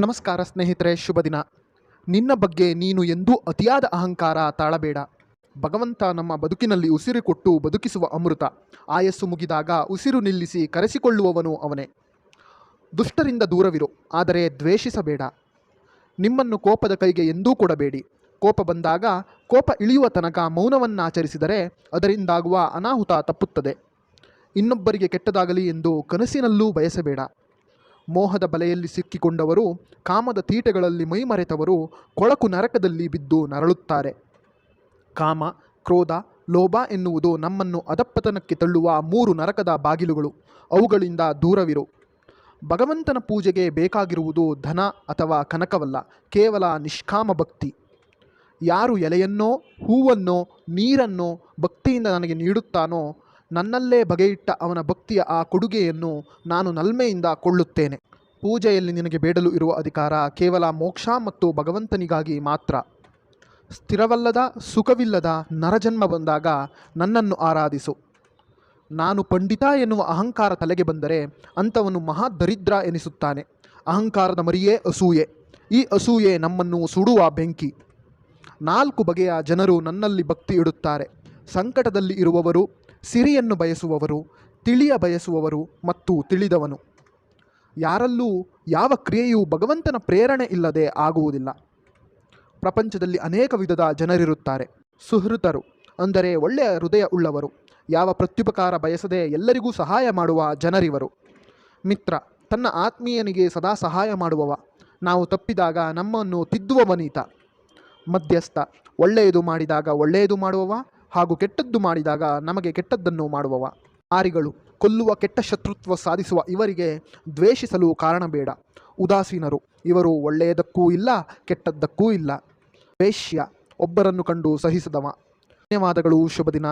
ನಮಸ್ಕಾರ ಸ್ನೇಹಿತರೆ, ಶುಭ ದಿನ. ನಿನ್ನ ಬಗ್ಗೆ ನೀನು ಎಂದೂ ಅತಿಯಾದ ಅಹಂಕಾರ ತಾಳಬೇಡ. ಭಗವಂತ ನಮ್ಮ ಬದುಕಿನಲ್ಲಿ ಉಸಿರು ಕೊಟ್ಟು ಬದುಕಿಸುವ ಅಮೃತ. ಆಯಸ್ಸು ಮುಗಿದಾಗ ಉಸಿರು ನಿಲ್ಲಿಸಿ ಕರೆಸಿಕೊಳ್ಳುವವನು ಅವನೇ. ದುಷ್ಟರಿಂದ ದೂರವಿರು, ಆದರೆ ದ್ವೇಷಿಸಬೇಡ. ನಿಮ್ಮನ್ನು ಕೋಪದ ಕೈಗೆ ಎಂದೂ ಕೊಡಬೇಡಿ. ಕೋಪ ಬಂದಾಗ ಕೋಪ ಇಳಿಯುವ ತನಕ ಮೌನವನ್ನಾಚರಿಸಿದರೆ ಅದರಿಂದಾಗುವ ಅನಾಹುತ ತಪ್ಪುತ್ತದೆ. ಇನ್ನೊಬ್ಬರಿಗೆ ಕೆಟ್ಟದಾಗಲಿ ಎಂದು ಕನಸಿನಲ್ಲೂ ಬಯಸಬೇಡ. ಮೋಹದ ಬಲೆಯಲ್ಲಿ ಸಿಕ್ಕಿಕೊಂಡವರು, ಕಾಮದ ತೀಟೆಗಳಲ್ಲಿ ಮೈಮರೆತವರು ಕೊಳಕು ನರಕದಲ್ಲಿ ಬಿದ್ದು ನರಳುತ್ತಾರೆ. ಕಾಮ, ಕ್ರೋಧ, ಲೋಭ ಎನ್ನುವುದು ನಮ್ಮನ್ನು ಅಧಪ್ಪತನಕ್ಕೆ ತಳ್ಳುವ ಮೂರು ನರಕದ ಬಾಗಿಲುಗಳು. ಅವುಗಳಿಂದ ದೂರವಿರು. ಭಗವಂತನ ಪೂಜೆಗೆ ಬೇಕಾಗಿರುವುದು ಧನ ಅಥವಾ ಕನಕವಲ್ಲ, ಕೇವಲ ನಿಷ್ಕಾಮ ಭಕ್ತಿ. ಯಾರು ಎಲೆಯನ್ನೋ, ಹೂವನ್ನೋ, ನೀರನ್ನೋ ಭಕ್ತಿಯಿಂದ ನನಗೆ ನೀಡುತ್ತಾನೋ ನನ್ನಲ್ಲೇ ಬಗೆಯಿಟ್ಟ ಅವನ ಭಕ್ತಿಯ ಆ ಕೊಡುಗೆಯನ್ನು ನಾನು ನಲ್ಮೆಯಿಂದ ಕೊಳ್ಳುತ್ತೇನೆ. ಪೂಜೆಯಲ್ಲಿ ನಿನಗೆ ಬೇಡಲು ಇರುವ ಅಧಿಕಾರ ಕೇವಲ ಮೋಕ್ಷ ಮತ್ತು ಭಗವಂತನಿಗಾಗಿ ಮಾತ್ರ. ಸ್ಥಿರವಲ್ಲದ, ಸುಖವಿಲ್ಲದ ನರಜನ್ಮ ಬಂದಾಗ ನನ್ನನ್ನು ಆರಾಧಿಸು. ನಾನು ಪಂಡಿತ ಎನ್ನುವ ಅಹಂಕಾರ ತಲೆಗೆ ಬಂದರೆ ಅಂಥವನು ಮಹಾ ದರಿದ್ರ ಎನಿಸುತ್ತಾನೆ. ಅಹಂಕಾರದ ಮರಿಯೇ ಅಸೂಯೆ. ಈ ಅಸೂಯೆ ನಮ್ಮನ್ನು ಸುಡುವ ಬೆಂಕಿ. ನಾಲ್ಕು ಬಗೆಯ ಜನರು ನನ್ನಲ್ಲಿ ಭಕ್ತಿ ಇಡುತ್ತಾರೆ. ಸಂಕಟದಲ್ಲಿ ಇರುವವರು ಸಿರಿಯನ್ನು ಬಯಸುವವರು, ತಿಳಿಯ ಬಯಸುವವರು ಮತ್ತು ತಿಳಿದವನು. ಯಾರಲ್ಲೂ ಯಾವ ಕ್ರಿಯೆಯೂ ಭಗವಂತನ ಪ್ರೇರಣೆ ಇಲ್ಲದೆ ಆಗುವುದಿಲ್ಲ. ಪ್ರಪಂಚದಲ್ಲಿ ಅನೇಕ ವಿಧದ ಜನರಿರುತ್ತಾರೆ. ಸುಹೃತರು ಅಂದರೆ ಒಳ್ಳೆಯ ಹೃದಯ ಉಳ್ಳವರು. ಯಾವ ಪ್ರತ್ಯುಪಕಾರ ಬಯಸದೆ ಎಲ್ಲರಿಗೂ ಸಹಾಯ ಮಾಡುವ ಜನರಿವರು. ಮಿತ್ರ, ತನ್ನ ಆತ್ಮೀಯನಿಗೆ ಸದಾ ಸಹಾಯ ಮಾಡುವವ. ನಾವು ತಪ್ಪಿದಾಗ ನಮ್ಮನ್ನು ತಿದ್ದುವವನೀತ ಮಧ್ಯಸ್ಥ, ಒಳ್ಳೆಯದು ಮಾಡಿದಾಗ ಒಳ್ಳೆಯದು ಮಾಡುವವ. ಹಾಗೂ ಕೆಟ್ಟದ್ದು ಮಾಡಿದಾಗ ನಮಗೆ ಕೆಟ್ಟದ್ದನ್ನು ಮಾಡುವವ. ಆರಿಗಳು ಕೊಲ್ಲುವ ಕೆಟ್ಟ ಶತ್ರುತ್ವ ಸಾಧಿಸುವ ಇವರಿಗೆ ದ್ವೇಷಿಸಲು ಕಾರಣ ಬೇಡ. ಉದಾಸೀನರು, ಇವರು ಒಳ್ಳೆಯದಕ್ಕೂ ಇಲ್ಲ, ಕೆಟ್ಟದ್ದಕ್ಕೂ ಇಲ್ಲ. ವೇಶ್ಯ ಒಬ್ಬರನ್ನು ಕಂಡು ಸಹಿಸದವ. ಧನ್ಯವಾದಗಳು ಶುಭ ದಿನ